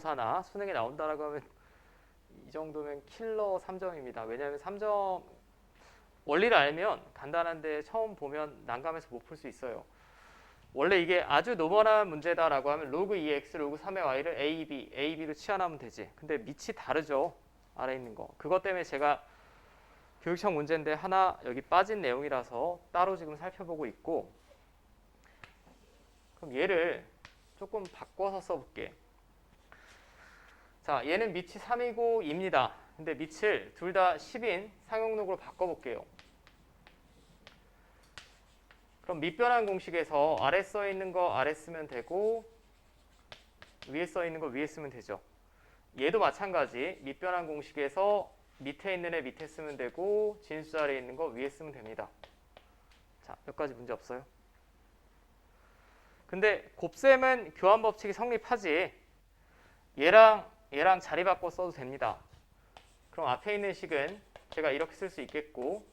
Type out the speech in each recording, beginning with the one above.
모의고사나 수능에 나온다라고 하면 이 정도면 킬러 3점입니다. 왜냐하면 3점 원리를 알면 간단한데 처음 보면 난감해서 못 풀 수 있어요. 원래 이게 아주 노멀한 문제다라고 하면 로그 2x 로그 3의 y를 a, b, a, b로 치환하면 되지. 근데 밑이 다르죠. 아래 있는 거. 그것 때문에 제가 교육청 문제인데 하나 여기 빠진 내용이라서 따로 지금 살펴보고 있고 그럼 얘를 조금 바꿔서 써볼게. 자, 얘는 밑이 3이고 2입니다. 근데 밑을 둘 다 10인 상용록으로 바꿔볼게요. 그럼 밑변환 공식에서 아래 써 있는 거 아래 쓰면 되고 위에 써 있는 거 위에 쓰면 되죠. 얘도 마찬가지 밑변환 공식에서 밑에 있는 애 밑에 쓰면 되고 진수 아래에 있는 거 위에 쓰면 됩니다. 자, 몇 가지 문제 없어요? 근데 곱셈은 교환 법칙이 성립하지. 얘랑 얘랑 자리 바꿔 써도 됩니다. 그럼 앞에 있는 식은 제가 이렇게 쓸 수 있겠고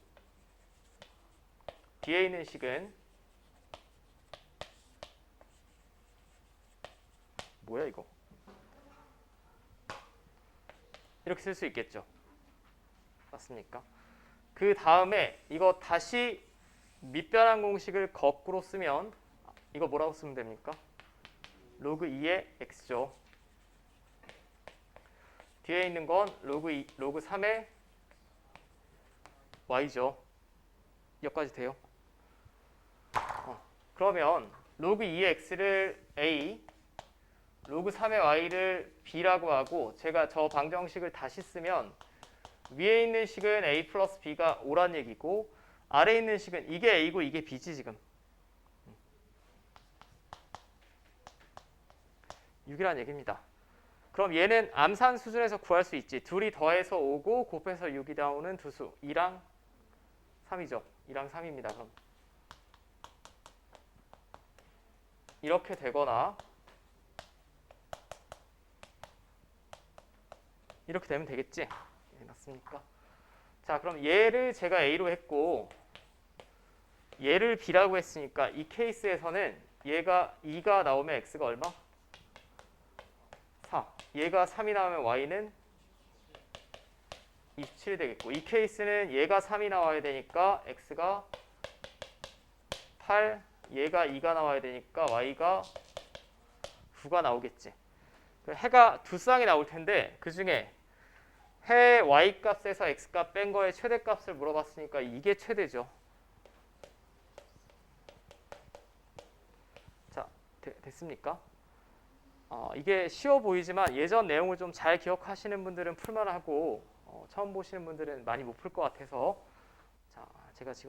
뒤에 있는 식은 뭐야 이거? 이렇게 쓸 수 있겠죠. 맞습니까? 그 다음에 이거 다시 밑변환 공식을 거꾸로 쓰면 이거 뭐라고 쓰면 됩니까? 로그 2의 x죠. 뒤에 있는 건 로그 2, 로그 3의 y죠. 여기까지 돼요. 어, 그러면 로그 2의 x를 a, 로그 3의 y를 b라고 하고 제가 저 방정식을 다시 쓰면 위에 있는 식은 a 플러스 b가 오란 얘기고 아래에 있는 식은 이게 a고 이게 b지 지금. 6이라는 얘기입니다. 그럼 얘는 암산 수준에서 구할 수 있지. 둘이 더해서 5고 곱해서 6이 나오는 두 수. 2랑 3이죠. 2랑 3입니다. 그럼 이렇게 되거나 이렇게 되면 되겠지. 예, 맞습니까? 자, 그럼 얘를 제가 A로 했고 얘를 B라고 했으니까 이 케이스에서는 얘가 2가 나오면 X가 얼마? 4. 얘가 3이 나오면 Y는 27이 되겠고 이 케이스는 얘가 3이 나와야 되니까 X가 8, 얘가 2가 나와야 되니까 Y가 9가 나오겠지. 그 해가 두 쌍이 나올 텐데 그 중에 해 y 값에서 x 값 뺀 거의 최대 값을 물어봤으니까 이게 최대죠. 자, 되- 됐습니까? 어, 이게 쉬워 보이지만 예전 내용을 좀 잘 기억하시는 분들은 풀만하고 어, 처음 보시는 분들은 많이 못 풀 것 같아서. 자, 제가 지금